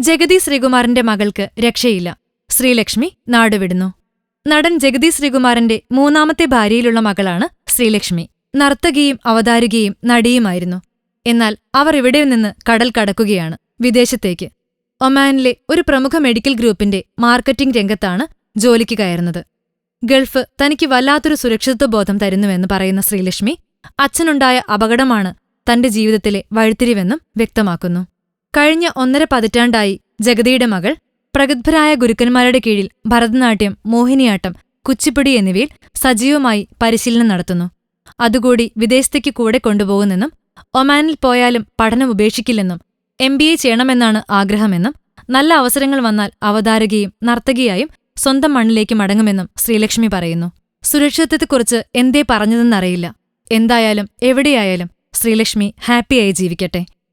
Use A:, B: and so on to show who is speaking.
A: ജഗതി ശ്രീകുമാറിന്റെ മകൾക്ക് രക്ഷയില്ല. ശ്രീലക്ഷ്മി നാടുവിടുന്നു. നടൻ ജഗതി ശ്രീകുമാറിന്റെ മൂന്നാമത്തെ ഭാര്യയിലുള്ള മകളാണ് ശ്രീലക്ഷ്മി. നർത്തകിയും അവതാരികയും നടിയുമായിരുന്നു. എന്നാൽ അവർ ഇവിടെ നിന്ന് കടൽ കടക്കുകയാണ് വിദേശത്തേക്ക്. ഒമാനിലെ ഒരു പ്രമുഖ മെഡിക്കൽ ഗ്രൂപ്പിന്റെ മാർക്കറ്റിംഗ് രംഗത്താണ് ജോലിക്ക് കയറുന്നത്. ഗൾഫ് തനിക്ക് വല്ലാത്തൊരു സുരക്ഷിതത്വബോധം തരുന്നുവെന്ന് പറയുന്ന ശ്രീലക്ഷ്മി അച്ഛനുണ്ടായ അപകടമാണ് തന്റെ ജീവിതത്തിലെ വഴിത്തിരിവെന്നും വ്യക്തമാക്കുന്നു. കഴിഞ്ഞ ഒന്നര പതിറ്റാണ്ടായി ജഗതിയുടെ മകൾ പ്രഗത്ഭരായ ഗുരുക്കന്മാരുടെ കീഴിൽ ഭരതനാട്യം മോഹിനിയാട്ടം കുച്ചിപ്പുടി എന്നിവയിൽ സജീവമായി പരിശീലനം നടത്തുന്നു. അതുകൂടി വിദേശത്തേക്ക് കൂടെ കൊണ്ടുപോകുന്നെന്നും ഒമാനിൽ പോയാലും പഠനം ഉപേക്ഷിക്കില്ലെന്നും എം ബി എ ചെയ്യണമെന്നാണ് ആഗ്രഹമെന്നും നല്ല അവസരങ്ങൾ വന്നാൽ അവതാരകയും നർത്തകിയായും സ്വന്തം മണ്ണിലേക്ക് മടങ്ങുമെന്നും ശ്രീലക്ഷ്മി പറയുന്നു. സുരക്ഷിതത്വത്തെക്കുറിച്ച് എന്തേ പറഞ്ഞതെന്നറിയില്ല. എന്തായാലും എവിടെയായാലും ശ്രീലക്ഷ്മി ഹാപ്പിയായി ജീവിക്കട്ടെ.